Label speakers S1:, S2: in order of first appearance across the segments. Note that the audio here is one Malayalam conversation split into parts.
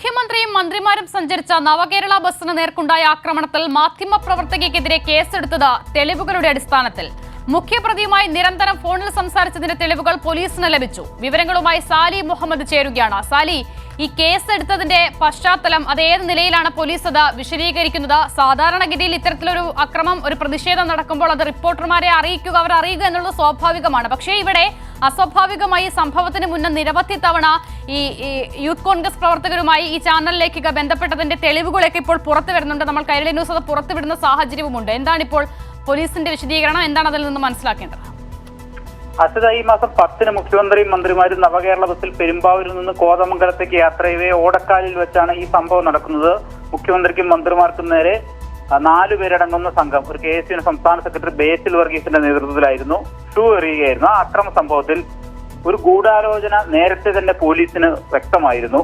S1: മുഖ്യമന്ത്രിയും മന്ത്രിമാരും സഞ്ചരിച്ച നവകേരള ബസ്സിന് നേർക്കുണ്ടായ ആക്രമണത്തിൽ മാധ്യമപ്രവർത്തകയ്ക്കെതിരെ കേസെടുത്തത് തെളിവുകളുടെ അടിസ്ഥാനത്തിൽ. മുഖ്യപ്രതിയുമായി നിരന്തരം ഫോണിൽ സംസാരിച്ചതിന്റെ തെളിവുകൾ പോലീസിന് ലഭിച്ചു. വിവരങ്ങളുമായി സാലി മുഹമ്മദ് ചേരുകയാണ്. സാലി ഈ കേസ് എടുത്തതിന്റെ പശ്ചാത്തലം അത് ഏത് നിലയിലാണ് പോലീസ് അത് വിശദീകരിക്കുന്നത്? സാധാരണഗതിയിൽ ഇത്തരത്തിലൊരു അക്രമം ഒരു പ്രതിഷേധം നടക്കുമ്പോൾ അത് റിപ്പോർട്ടർമാരെ അറിയിക്കുക അവർ അറിയുക എന്നുള്ളത് സ്വാഭാവികമാണ്. പക്ഷേ ഇവിടെ അസ്വാഭാവികമായി സംഭവത്തിന് മുന്നേ നിരവധി തവണ ഈ ഈ യൂത്ത് കോൺഗ്രസ് പ്രവർത്തകരുമായി ഈ ചാനലിലേക്ക് ബന്ധപ്പെട്ടതിന്റെ തെളിവുകളൊക്കെ ഇപ്പോൾ പുറത്തു വരുന്നുണ്ട്. നമ്മൾ കൈരളി ന്യൂസ് അത് പുറത്തുവിടുന്ന സാഹചര്യവുമുണ്ട്. എന്താണ് ഇപ്പോൾ പോലീസിന്റെ വിശദീകരണം എന്താണ് അതിൽ നിന്ന് മനസ്സിലാക്കേണ്ടത്?
S2: അച്ഛത ഈ മാസം പത്തിന് മുഖ്യമന്ത്രിയും മന്ത്രിമാരും നവകേരള ബസ്സിൽ പെരുമ്പാവൂരിൽ നിന്ന് കോതമംഗലത്തേക്ക് യാത്ര ചെയ്യവേ ഓടക്കാലിൽ വെച്ചാണ് ഈ സംഭവം നടക്കുന്നത്. മുഖ്യമന്ത്രിക്കും മന്ത്രിമാർക്കും നേരെ നാലു പേരടങ്ങുന്ന സംഘം. ഒരു കെ എസ് യു സംസ്ഥാന സെക്രട്ടറി ബേസിൽ വർഗീസിന്റെ നേതൃത്വത്തിലായിരുന്നു. ഷൂ എറിയുകയായിരുന്നു. ആ അക്രമ സംഭവത്തിൽ ഒരു ഗൂഢാലോചന നേരത്തെ തന്നെ പോലീസിന് വ്യക്തമായിരുന്നു.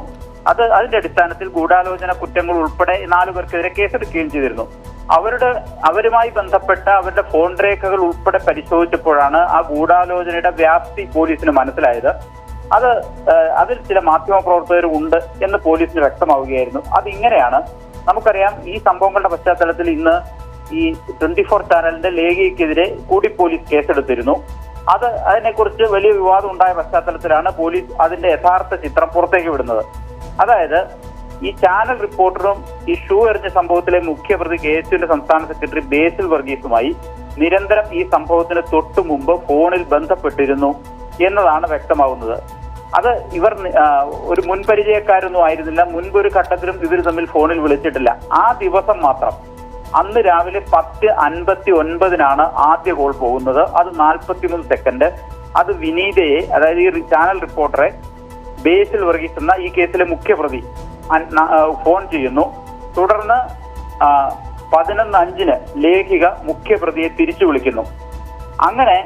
S2: അത് അതിന്റെ അടിസ്ഥാനത്തിൽ ഗൂഢാലോചന കുറ്റങ്ങൾ ഉൾപ്പെടെ നാലു പേർക്കെതിരെ കേസെടുക്കുകയും ചെയ്തിരുന്നു. അവരുടെ അവരുമായി ബന്ധപ്പെട്ട അവരുടെ ഫോൺ രേഖകൾ ഉൾപ്പെടെ പരിശോധിച്ചപ്പോഴാണ് ആ ഗൂഢാലോചനയുടെ വ്യാപ്തി പോലീസിന് മനസ്സിലായത്. അത് അതിൽ ചില മാധ്യമ പ്രവർത്തകർ ഉണ്ട് എന്ന് പോലീസിന് വ്യക്തമാവുകയായിരുന്നു. അത് ഇങ്ങനെയാണ് നമുക്കറിയാം ഈ സംഭവങ്ങളുടെ പശ്ചാത്തലത്തിൽ ഇന്ന് ഈ ട്വന്റി ഫോർ ചാനലിന്റെ ലേഖയ്ക്കെതിരെ കൂടി പോലീസ് കേസെടുത്തിരുന്നു. അത് അതിനെക്കുറിച്ച് വലിയ വിവാദം ഉണ്ടായ പശ്ചാത്തലത്തിലാണ് പോലീസ് അതിന്റെ യഥാർത്ഥ ചിത്രം പുറത്തേക്ക് വിടുന്നത്. അതായത് ഈ ചാനൽ റിപ്പോർട്ടറും ഈ ഷൂ എറിഞ്ഞ സംഭവത്തിലെ മുഖ്യപ്രതി കെ എസ് യുവിന്റെ സംസ്ഥാന സെക്രട്ടറി ബേസിൽ വർഗീസുമായി നിരന്തരം ഈ സംഭവത്തിന് തൊട്ടു മുമ്പ് ഫോണിൽ ബന്ധപ്പെട്ടിരുന്നു എന്നതാണ് വ്യക്തമാവുന്നത്. അത് ഇവർ ഒരു മുൻപരിചയക്കാരൊന്നും ആയിരുന്നില്ല. ഒരു ഘട്ടത്തിലും ഇവർ തമ്മിൽ ഫോണിൽ വിളിച്ചിട്ടില്ല. ആ ദിവസം മാത്രം. അന്ന് രാവിലെ പത്ത് അൻപത്തി ഒൻപതിനാണ് ആദ്യ കോൾ പോകുന്നത്. അത് നാൽപ്പത്തിമൂന്ന് സെക്കൻഡ്. അത് വിനീതയെ അതായത് ഈ ചാനൽ റിപ്പോർട്ടറെ ബേസിൽ വർഗീസ് എന്ന ഈ കേസിലെ മുഖ്യപ്രതി ഫോൺ ചെയ്യുന്നു. തുടർന്ന് പതിനൊന്ന് അഞ്ചിന് ലേഖിക മുഖ്യപ്രതിയെ തിരിച്ചു വിളിക്കുന്നു. അങ്ങനെ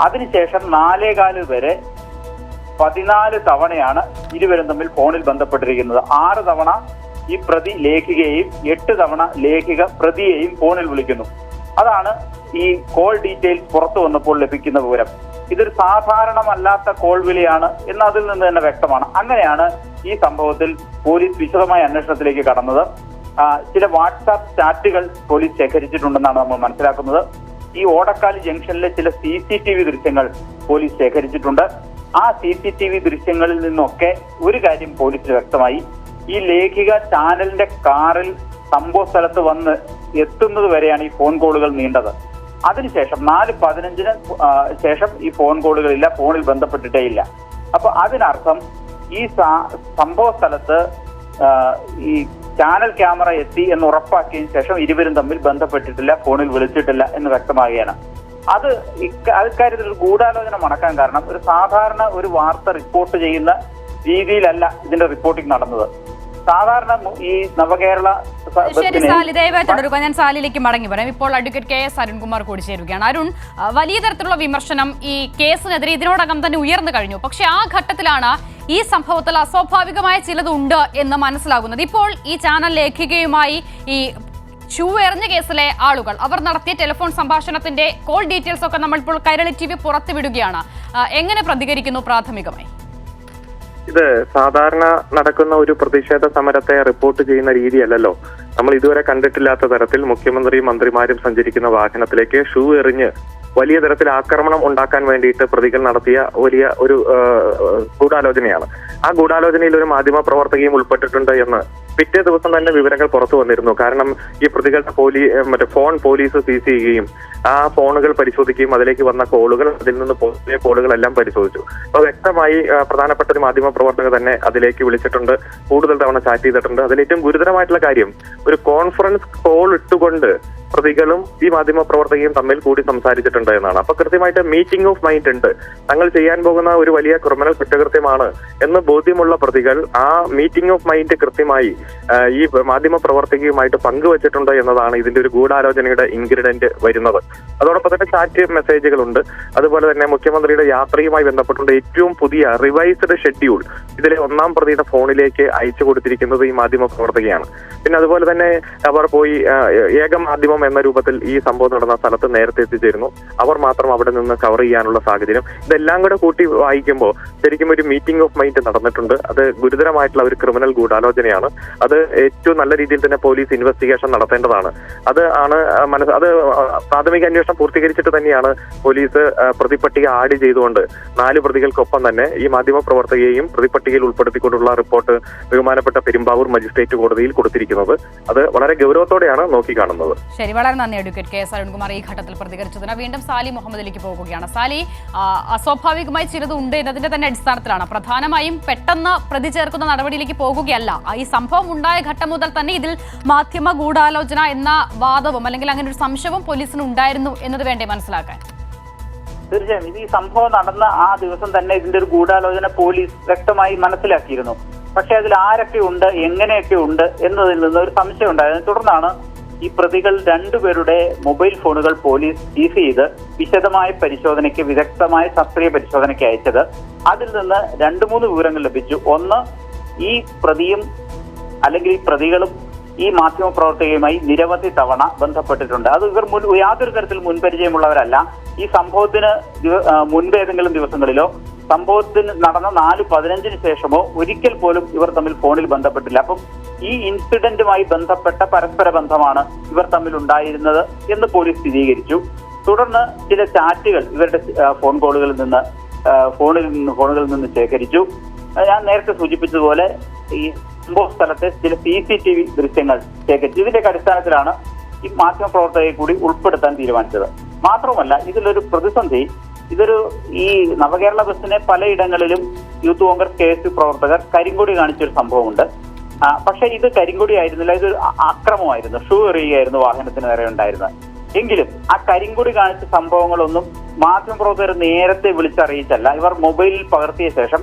S2: അതിനുശേഷം നാലേകാൽ വരെ പതിനാല് തവണയാണ് ഇരുവരും തമ്മിൽ ഫോണിൽ ബന്ധപ്പെട്ടിരിക്കുന്നത്. ആറ് തവണ ഈ പ്രതി ലേഖികയെയും എട്ട് തവണ ലേഖിക പ്രതിയെയും ഫോണിൽ വിളിക്കുന്നു. അതാണ് ഈ കോൾ ഡീറ്റെയിൽസ് പുറത്തു വന്നപ്പോൾ ലഭിക്കുന്ന വിവരം. ഇതൊരു സാധാരണമല്ലാത്ത കോൾ വിളിയാണ് എന്ന് അതിൽ നിന്ന് തന്നെ വ്യക്തമാണ്. അങ്ങനെയാണ് ഈ സംഭവത്തിൽ പോലീസ് വിശദമായ അന്വേഷണത്തിലേക്ക് കടന്നത്. ചില വാട്സാപ്പ് ചാറ്റുകൾ പോലീസ് ശേഖരിച്ചിട്ടുണ്ടെന്നാണ് നമ്മൾ മനസ്സിലാക്കുന്നത്. ഈ ഓടക്കാലി ജംഗ്ഷനിലെ ചില സി സി ടി വി ദൃശ്യങ്ങൾ പോലീസ് ശേഖരിച്ചിട്ടുണ്ട്. ആ സി സി ടി വി ദൃശ്യങ്ങളിൽ നിന്നൊക്കെ ഒരു കാര്യം പോലീസ് വ്യക്തമായി. ഈ ലേഖിക ചാനലിന്റെ കാറിൽ സംഭവ സ്ഥലത്ത് വന്ന് എത്തുന്നത് വരെയാണ് ഈ ഫോൺ കോളുകൾ നീണ്ടത്. അതിനുശേഷം നാല് പതിനഞ്ചിന് ശേഷം ഈ ഫോൺ കോളുകളില്ല ഫോണിൽ ബന്ധപ്പെട്ടിട്ടേ ഇല്ല. അപ്പൊ അതിനർത്ഥം ഈ സംഭവ സ്ഥലത്ത് ഈ ചാനൽ ക്യാമറ എത്തി എന്ന് ഉറപ്പാക്കിയതിനു ശേഷം ഇരുവരും തമ്മിൽ ബന്ധപ്പെട്ടിട്ടില്ല ഫോണിൽ വിളിച്ചിട്ടില്ല എന്ന് വ്യക്തമാകുകയാണ് അത് അക്കാര്യത്തിൽ ഒരു ഗൂഢാലോചന മണക്കാൻ കാരണം ഒരു സാധാരണ ഒരു വാർത്ത റിപ്പോർട്ട് ചെയ്യുന്ന രീതിയിലല്ല ഇതിന്റെ റിപ്പോർട്ടിംഗ് നടന്നത്. സാധാരണ ഈ നവകേരള
S1: ശരി സാലി ദയവായി തുടരുക. ഞാൻ സാലിലേക്ക് മടങ്ങി പറയാം ഇപ്പോൾ അഡ്വക്കേറ്റ് കെ എസ് അരുൺകുമാർ കൂടി ചേരുകയാണ്. അരുൺ വലിയ തരത്തിലുള്ള വിമർശനം ഈ കേസിനെതിരെ ഇതിനോടകം തന്നെ ഉയർന്നു കഴിഞ്ഞു. പക്ഷെ ആ ഘട്ടത്തിലാണ് ഈ സംഭവത്തിൽ അസ്വാഭാവികമായ ചിലതുണ്ട് എന്ന് മനസ്സിലാകുന്നത്. ഇപ്പോൾ ഈ ചാനൽ ലേഖികയുമായി ഈ ഷൂ എറിഞ്ഞ കേസിലെ ആളുകൾ അവർ നടത്തിയ ടെലിഫോൺ സംഭാഷണത്തിന്റെ കോൾ ഡീറ്റെയിൽസ് ഒക്കെ നമ്മൾ ഇപ്പോൾ കൈരളി ടി വി പുറത്തുവിടുകയാണ് എങ്ങനെ പ്രതികരിക്കുന്നു പ്രാഥമികമായി?
S3: ഇത് സാധാരണ നടക്കുന്ന ഒരു പ്രതിഷേധ സമരത്തെ റിപ്പോർട്ട് ചെയ്യുന്ന രീതിയല്ലല്ലോ. നമ്മൾ ഇതുവരെ കണ്ടിട്ടില്ലാത്ത തരത്തിൽ മുഖ്യമന്ത്രിയും മന്ത്രിമാരും സഞ്ചരിക്കുന്ന വാഹനത്തിലേക്ക് ഷൂ എറിഞ്ഞ് വലിയ തരത്തിൽ ആക്രമണം ഉണ്ടാക്കാൻ വേണ്ടിയിട്ട് പ്രതികൾ നടത്തിയ വലിയ ഒരു ഗൂഢാലോചനയാണ്. ആ ഗൂഢാലോചനയിൽ ഒരു മാധ്യമ പ്രവർത്തകയും ഉൾപ്പെട്ടിട്ടുണ്ട് എന്ന് പിറ്റേ ദിവസം തന്നെ വിവരങ്ങൾ പുറത്തു വന്നിരുന്നു. കാരണം ഈ പ്രതികളുടെ പോലീ മറ്റേ ഫോൺ പോലീസ് സീസ് ചെയ്യുകയും ആ ഫോണുകൾ പരിശോധിക്കുകയും അതിലേക്ക് വന്ന കോളുകൾ അതിൽ നിന്ന് പോയ കോളുകളെല്ലാം പരിശോധിച്ചു. അപ്പോൾ വ്യക്തമായി പ്രധാനപ്പെട്ട ഒരു മാധ്യമ പ്രവർത്തകർ തന്നെ അതിലേക്ക് വിളിച്ചിട്ടുണ്ട്. കൂടുതൽ തവണ ചാറ്റ് ചെയ്തിട്ടുണ്ട്. അതിൽ ഏറ്റവും ഗുരുതരമായിട്ടുള്ള കാര്യം ഒരു കോൺഫറൻസ് കോൾ ഇട്ടുകൊണ്ട് പ്രതികളും ഈ മാധ്യമ പ്രവർത്തകയും തമ്മിൽ കൂടി സംസാരിച്ചിട്ടുണ്ട് എന്നാണ്. അപ്പൊ കൃത്യമായിട്ട് മീറ്റിംഗ് ഓഫ് മൈൻഡ് ഉണ്ട്. തങ്ങൾ ചെയ്യാൻ പോകുന്ന ഒരു വലിയ ക്രിമിനൽ കുറ്റകൃത്യമാണ് എന്ന് ബോധ്യമുള്ള പ്രതികൾ ആ മീറ്റിംഗ് ഓഫ് മൈൻഡ് കൃത്യമായി ഈ മാധ്യമ പ്രവർത്തകയുമായിട്ട് പങ്കുവച്ചിട്ടുണ്ട് എന്നതാണ് ഇതിന്റെ ഒരു ഗൂഢാലോചനയുടെ ഇൻഗ്രീഡിയന്റ് വരുന്നത്. അതോടൊപ്പം തന്നെ ചാറ്റ് മെസ്സേജുകളുണ്ട് അതുപോലെ തന്നെ മുഖ്യമന്ത്രിയുടെ യാത്രയുമായി ബന്ധപ്പെട്ടുണ്ട് ഏറ്റവും പുതിയ റിവൈസ്ഡ് ഷെഡ്യൂൾ ഇതിലെ ഒന്നാം പ്രതിയുടെ ഫോണിലേക്ക് അയച്ചു കൊടുത്തിരിക്കുന്നത് ഈ മാധ്യമ പ്രവർത്തകയാണ്. പിന്നെ അതുപോലെ തന്നെ അവർ പോയി ഏക മാധ്യമം എന്ന രൂപത്തിൽ ഈ സംഭവം നടന്ന സ്ഥലത്ത് നേരത്തെ എത്തിച്ചേരുന്നു. അവർ മാത്രം അവിടെ നിന്ന് കവർ ചെയ്യാനുള്ള സാഹചര്യം. ഇതെല്ലാം കൂടെ കൂട്ടി വായിക്കുമ്പോൾ ശരിക്കും ഒരു മീറ്റിംഗ് ഓഫ് മൈൻഡ് നടന്നിട്ടുണ്ട്. അത് ഗുരുതരമായിട്ടുള്ള ഒരു ക്രിമിനൽ ഗൂഢാലോചനയാണ്. അത് ഏറ്റവും നല്ല രീതിയിൽ തന്നെ പോലീസ് ഇൻവെസ്റ്റിഗേഷൻ നടത്തേണ്ടതാണ്. അത് ആണ് മനസ്സ് അത് പ്രാഥമിക അന്വേഷണം പൂർത്തീകരിച്ചിട്ട് തന്നെയാണ് പോലീസ് പ്രതിപട്ടിക ആഡ് ചെയ്തുകൊണ്ട് നാല് പ്രതികൾക്കൊപ്പം തന്നെ ഈ മാധ്യമ പ്രവർത്തകയെയും പ്രതിപട്ടികയിൽ ഉൾപ്പെടുത്തിക്കൊണ്ടുള്ള റിപ്പോർട്ട് ബഹുമാനപ്പെട്ട പെരുമ്പാവൂർ മജിസ്ട്രേറ്റ് കോടതിയിൽ കൊടുത്തിരിക്കുന്നത്. അത് വളരെ ഗൗരവത്തോടെയാണ് നോക്കിക്കാണുന്നത്.
S1: ശരി വളരെ നന്ദി അഡ്വക്കേറ്റ് കെ എസ് അരുൺകുമാർ. ഈ ഘട്ടത്തിൽ പ്രതികരിച്ചതിന് വീണ്ടും സാലി മുഹമ്മദിലേക്ക് പോകുകയാണ് സാലി അസ്വാഭാവികമായി ചിലത് ഉണ്ട് എന്നതിന്റെ തന്നെ അടിസ്ഥാനത്തിലാണ്. പ്രധാനമായും പെട്ടെന്ന് പ്രതി ചേർക്കുന്ന നടപടിയിലേക്ക് പോകുകയല്ല. ഈ സംഭവം ഉണ്ടായ ഘട്ടം മുതൽ തന്നെ ഇതിൽ മാധ്യമ ഗൂഢാലോചന എന്ന വാദവും അല്ലെങ്കിൽ അങ്ങനെ ഒരു സംശയവും പോലീസിന് ഉണ്ടായിരുന്നു എന്നത് വേണ്ടേ മനസ്സിലാക്കാൻ?
S2: തീർച്ചയായും. ഇത് ഈ സംഭവം നടന്ന ആ ദിവസം തന്നെ ഇതിന്റെ ഒരു ഗൂഢാലോചന പോലീസ് വ്യക്തമായി മനസ്സിലാക്കിയിരുന്നു. പക്ഷെ അതിൽ ആരൊക്കെ ഉണ്ട് എങ്ങനെയൊക്കെ ഉണ്ട് എന്നതിൽ നിന്ന് ഒരു സംശയം ഉണ്ടായിരുന്നു. തുടർന്നാണ് ഈ പ്രതികൾ രണ്ടുപേരുടെ മൊബൈൽ ഫോണുകൾ പോലീസ് സീസ് ചെയ്ത് വിശദമായ പരിശോധനയ്ക്ക് വിദഗ്ധമായ ശാസ്ത്രീയ പരിശോധനയ്ക്ക് അയച്ചത്. അതിൽ നിന്ന് രണ്ട് മൂന്ന് വിവരങ്ങൾ ലഭിച്ചു. ഒന്ന് ഈ പ്രതിയും അല്ലെങ്കിൽ പ്രതികളും ഈ മാധ്യമ പ്രവർത്തകയുമായി നിരവധി തവണ ബന്ധപ്പെട്ടിട്ടുണ്ട്. അത് ഇവർ മുൻ യാതൊരു തരത്തിൽ മുൻപരിചയമുള്ളവരല്ല. ഈ സംഭവത്തിന് മുൻപ് ഏതെങ്കിലും ദിവസങ്ങളിലോ സംഭവത്തിന് നടന്ന നാല് പതിനഞ്ചിന് ശേഷമോ ഒരിക്കൽ പോലും ഇവർ തമ്മിൽ ഫോണിൽ ബന്ധപ്പെട്ടില്ല. അപ്പം ഈ ഇൻസിഡന്റുമായി ബന്ധപ്പെട്ട പരസ്പര ബന്ധമാണ് ഇവർ തമ്മിൽ ഉണ്ടായിരുന്നത് എന്ന് പോലീസ് സ്ഥിരീകരിച്ചു. തുടർന്ന് ചില ചാറ്റുകൾ ഇവരുടെ ഫോൺ കോളുകളിൽ നിന്ന് ഫോണിൽ നിന്ന് ഫോണുകളിൽ നിന്ന് ശേഖരിച്ചു. ഞാൻ നേരത്തെ സൂചിപ്പിച്ചതുപോലെ ഈ സംഭവ സ്ഥലത്തെ ചില സി സി ടി വി ദൃശ്യങ്ങൾ ശേഖരിച്ചു. ഇതിന്റെ അടിസ്ഥാനത്തിലാണ് ഈ മാധ്യമ പ്രവർത്തകരെ കൂടി ഉൾപ്പെടുത്താൻ തീരുമാനിച്ചത്. മാത്രമല്ല ഇതിലൊരു പ്രതിസന്ധി ഇതൊരു ഈ നവകേരള ബസ്സിനെ പലയിടങ്ങളിലും youth Congress K S U പ്രവർത്തകർ കരിങ്കൊടി കാണിച്ചൊരു സംഭവമുണ്ട്. പക്ഷെ ഇത് കരിങ്കൊടി ആയിരുന്നില്ല ഇതൊരു അക്രമമായിരുന്നു. ഷൂ എറിയുകയായിരുന്നു വാഹനത്തിന് നേരെ ഉണ്ടായിരുന്നത്. എങ്കിലും ആ കരിങ്കൊടി കാണിച്ച സംഭവങ്ങളൊന്നും മാധ്യമപ്രവർത്തകർ നേരത്തെ വിളിച്ചറിയിച്ചല്ല. ഇവർ മൊബൈലിൽ പകർത്തിയ ശേഷം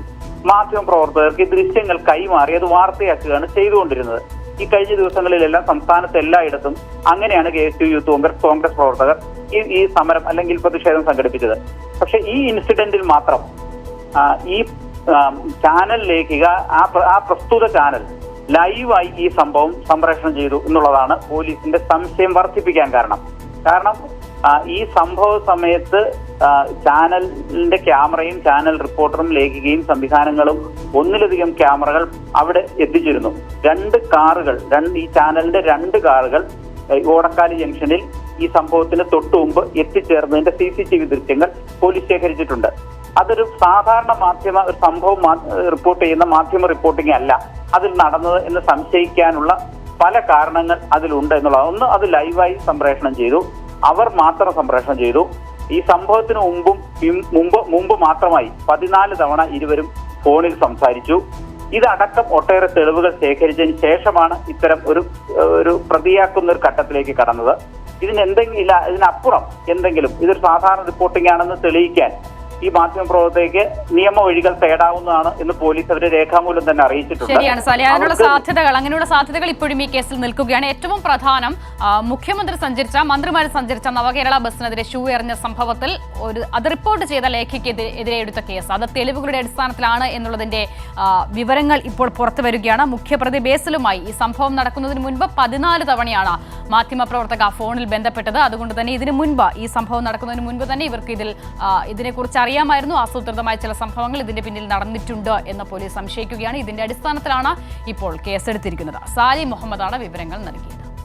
S2: മാധ്യമപ്രവർത്തകർക്ക് ഈ ദൃശ്യങ്ങൾ കൈമാറി അത് വാർത്തയാക്കുകയാണ് ചെയ്തുകൊണ്ടിരുന്നത്. ഈ കഴിഞ്ഞ ദിവസങ്ങളിലെല്ലാം സംസ്ഥാനത്ത് എല്ലായിടത്തും അങ്ങനെയാണ് K S U youth Congress Congress പ്രവർത്തകർ ഈ ഈ സമരം അല്ലെങ്കിൽ പ്രതിഷേധം സംഘടിപ്പിച്ചത്. പക്ഷെ ഈ ഇൻസിഡന്റിൽ മാത്രം ഈ ചാനൽ ലേഖിക ആ ആ പ്രസ്തുത ചാനൽ ലൈവായി ഈ സംഭവം സംപ്രേഷണം ചെയ്തു എന്നുള്ളതാണ് പോലീസിന്റെ സംശയം വർദ്ധിപ്പിക്കാൻ കാരണം. കാരണം ഈ സംഭവ സമയത്ത് ചാനലിന്റെ ക്യാമറയും ചാനൽ റിപ്പോർട്ടറും ലേഖികയും സംവിധാനങ്ങളും ഒന്നിലധികം ക്യാമറകൾ അവിടെ എത്തിച്ചിരുന്നു. രണ്ട് കാറുകൾ രണ്ട് ഈ ചാനലിന്റെ രണ്ട് കാറുകൾ ഓടക്കാലി ജംഗ്ഷനിൽ ഈ സംഭവത്തിന് തൊട്ടു മുമ്പ് എത്തിച്ചേർന്നതിന്റെ സി സി ടി വി ദൃശ്യങ്ങൾ പോലീസ് ശേഖരിച്ചിട്ടുണ്ട്. അതൊരു സാധാരണ മാധ്യമ ഒരു സംഭവം റിപ്പോർട്ട് ചെയ്യുന്ന മാധ്യമ റിപ്പോർട്ടിംഗ് അല്ല. അതിൽ നടന്നത് എന്ന് സംശയിക്കാനുള്ള പല കാരണങ്ങൾ അതിലുണ്ട് എന്നുള്ളത് ഒന്ന് അത് ലൈവായി സംപ്രേഷണം ചെയ്തു. അവർ മാത്രം സംപ്രേഷണം ചെയ്തു. ഈ സംഭവത്തിന് മുമ്പും മുമ്പ് മുമ്പ് മാത്രമായി പതിനാല് തവണ ഇരുവരും ഫോണിൽ സംസാരിച്ചു. ഇതടക്കം ഒട്ടേറെ തെളിവുകൾ ശേഖരിച്ചതിന് ശേഷമാണ് ഇത്തരം ഒരു ഒരു പ്രതിയാക്കുന്ന ഒരു ഘട്ടത്തിലേക്ക് കടന്നത്. ഇതിന് എന്തെങ്കിലും ഇതിനപ്പുറം എന്തെങ്കിലും ഇതൊരു സാധാരണ റിപ്പോർട്ടിംഗ് ആണെന്ന് തെളിയിക്കാൻ ഈ മാധ്യമപ്രവർത്തകർക്ക് നിയമ വഴികൾ തേടാവുന്നതാണ് എന്ന് പോലീസ് അവരെ രേഖാമൂലം തന്നെ അറിയിച്ചിട്ടുണ്ട്.
S1: ശരിയാണ് അതിനുള്ള സാധ്യതകൾ അങ്ങനെയുള്ള സാധ്യതകൾ ഇപ്പോഴും ഈ കേസിൽ നിൽക്കുകയാണ്. ഏറ്റവും പ്രധാനം മുഖ്യമന്ത്രി സഞ്ചരിച്ച മന്ത്രിമാർ സഞ്ചരിച്ച നവകേരള ബസ്സിനെതിരെ ഷൂ എറിഞ്ഞ സംഭവത്തിൽ ഒരു അത് റിപ്പോർട്ട് ചെയ്ത ലേഖയ്ക്ക് എതിരെ എടുത്ത കേസ്. അത് തെളിവുകളുടെ അടിസ്ഥാനത്തിലാണ് എന്നുള്ളതിന്റെ വിവരങ്ങൾ ഇപ്പോൾ പുറത്തു വരികയാണ്. മുഖ്യപ്രതി ബേസിലുമായി ഈ സംഭവം നടക്കുന്നതിന് മുൻപ് പതിനാല് തവണയാണ് മാധ്യമപ്രവർത്തക ഫോണിൽ ബന്ധപ്പെട്ടത്. അതുകൊണ്ട് തന്നെ ഇതിനു മുൻപ് ഈ സംഭവം നടക്കുന്നതിന് മുൻപ് തന്നെ ഇവർക്ക് ഇതിൽ ഇതിനെക്കുറിച്ച് അറിയാമായിരുന്നു. ആസൂത്രിതമായ ചില സംഭവങ്ങൾ ഇതിന്റെ പിന്നിൽ നടന്നിട്ടുണ്ട് എന്ന് പോലീസ് സംശയിക്കുകയാണ്. ഇതിന്റെ അടിസ്ഥാനത്തിലാണ് ഇപ്പോൾ കേസെടുത്തിരിക്കുന്നത്. സാലി മുഹമ്മദാണ് വിവരങ്ങൾ നൽകിയത്.